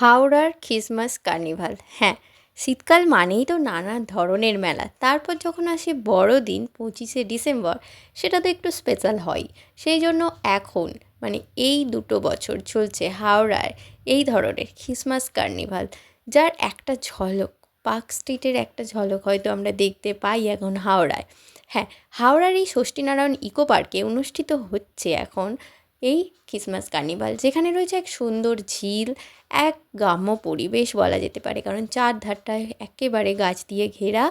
হাওড়ার Christmas carnival. হ্যাঁ শীতকাল মানেই তো নানা ধরনের মেলা। তারপর যখন আসে বড়দিন, পঁচিশে ডিসেম্বর, সেটা তো একটু স্পেশাল হয়ই সেই জন্য এখন মানে এই দুটো বছর চলছে হাওড়ায় এই ধরনের খ্রিসমাস কার্নিভাল, যার একটা ঝলক, পার্ক স্ট্রিটের একটা ঝলক হয়তো আমরা দেখতে পাই এখন হাওড়ায়। হ্যাঁ হাওড়ার এই ষষ্ঠীনারায়ণ ইকো পার্কে অনুষ্ঠিত হচ্ছে এখন এই ক্রিসমাস কার্নিভাল, যেখানে রয়েছে এক সুন্দর ঝিল, এক গ্রাম্য পরিবেশ বলা যেতে পারে। কারণ চারধারটায় একেবারে গাছ দিয়ে ঘেরা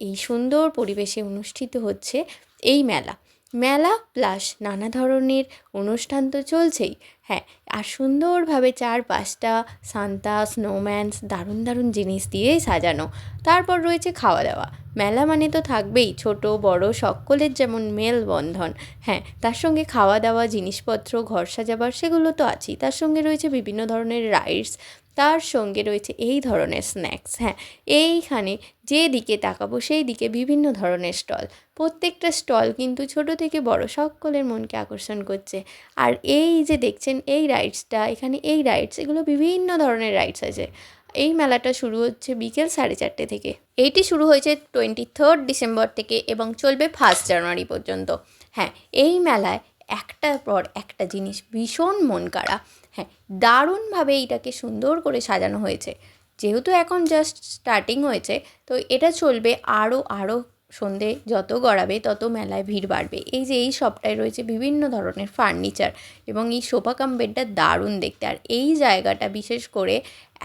এই সুন্দর পরিবেশে অনুষ্ঠিত হচ্ছে এই মেলা। মেলা প্লাস নানা ধরনের অনুষ্ঠান তো চলছেই। হ্যাঁ আর সুন্দরভাবে চারপাশটা সান্তা, স্নোম্যানস, দারুণ দারুণ জিনিস দিয়ে সাজানো। তারপর রয়েছে খাওয়া দাওয়া মেলা মানে তো থাকবেই, ছোট, বড়, সকলের যেমন মেলবন্ধন। হ্যাঁ তার সঙ্গে খাওয়া দাওয়া জিনিসপত্র, ঘর সাজাবার, সেগুলো তো আছেই। তার সঙ্গে রয়েছে বিভিন্ন ধরনের রাইডস তার সঙ্গে রয়েছে এই ধরনের স্ন্যাক্স হ্যাঁ এইখানে যেদিকে তাকাবো সেই দিকে বিভিন্ন ধরনের স্টল প্রত্যেকটা স্টল কিন্তু ছোট থেকে বড় সকলের মনকে আকর্ষণ করছে। আর এই যে দেখছেন, এই রাইডসটা এখানে এই রাইডস এগুলো বিভিন্ন ধরনের রাইডস আছে। এই মেলাটা শুরু হচ্ছে বিকেল সাড়ে চারটে থেকে। এইটি শুরু হয়েছে টোয়েন্টি থার্ড ডিসেম্বর থেকে এবং চলবে ফার্স্ট জানুয়ারি পর্যন্ত। হ্যাঁ এই মেলায় একটার পর একটা জিনিস ভীষণ মন কাড়া। হ্যাঁ দারুণভাবে এইটাকে সুন্দর করে সাজানো হয়েছে। যেহেতু এখন জাস্ট স্টার্টিং হয়েছে, তো এটা চলবে আরও আরও সন্ধে যত গড়াবে, তত মেলায় ভিড় বাড়বে। এই যে এই সবটায় রয়েছে বিভিন্ন ধরনের ফার্নিচার এবং এই সোফা কাম বেডটা দারুণ দেখতে। আর এই জায়গাটা বিশেষ করে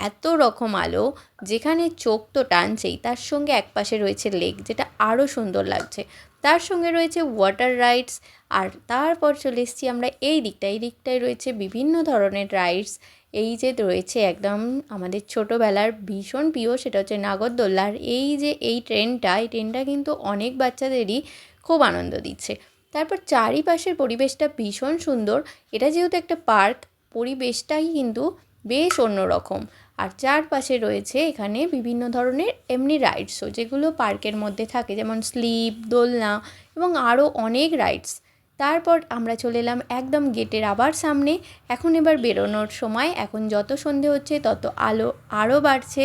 এত রকম আলো, যেখানে চোখ তো টানছেই, তার সঙ্গে একপাশে রয়েছে লেক, যেটা আরও সুন্দর লাগছে। তার সঙ্গে রয়েছে ওয়াটার রাইডস আর তারপর চলে এসেছি আমরা এই দিকটা এই দিকটায় রয়েছে বিভিন্ন ধরনের রাইডস এই যে রয়েছে একদম আমাদের ছোটোবেলার ভীষণ প্রিয় সেটা হচ্ছে নাগরদোল্লার, এই যে এই ট্রেনটা এই ট্রেনটা কিন্তু অনেক বাচ্চাদেরই খুব আনন্দ দিচ্ছে। তারপর চারিপাশের পরিবেশটা ভীষণ সুন্দর। এটা যেহেতু একটা পার্ক, পরিবেশটাই কিন্তু বেশ অন্যরকম। আর চারপাশে রয়েছে এখানে বিভিন্ন ধরনের এমনি রাইডসও, যেগুলো পার্কের মধ্যে থাকে, যেমন স্লিপ, দোলনা এবং আরও অনেক রাইডস। তারপর আমরা চলে এলাম একদম গেটের আবার সামনে। এখন এবার বেরোনোর সময়। এখন যত সন্ধে হচ্ছে, তত আলো আরও বাড়ছে।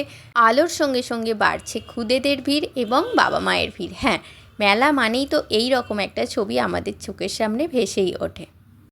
আলোর সঙ্গে সঙ্গে বাড়ছে খুদেদের ভিড় এবং বাবা মায়ের ভিড়। হ্যাঁ মেলা মানেই তো এই রকম একটা ছবি আমাদের চোখের সামনে ভেসেই ওঠে।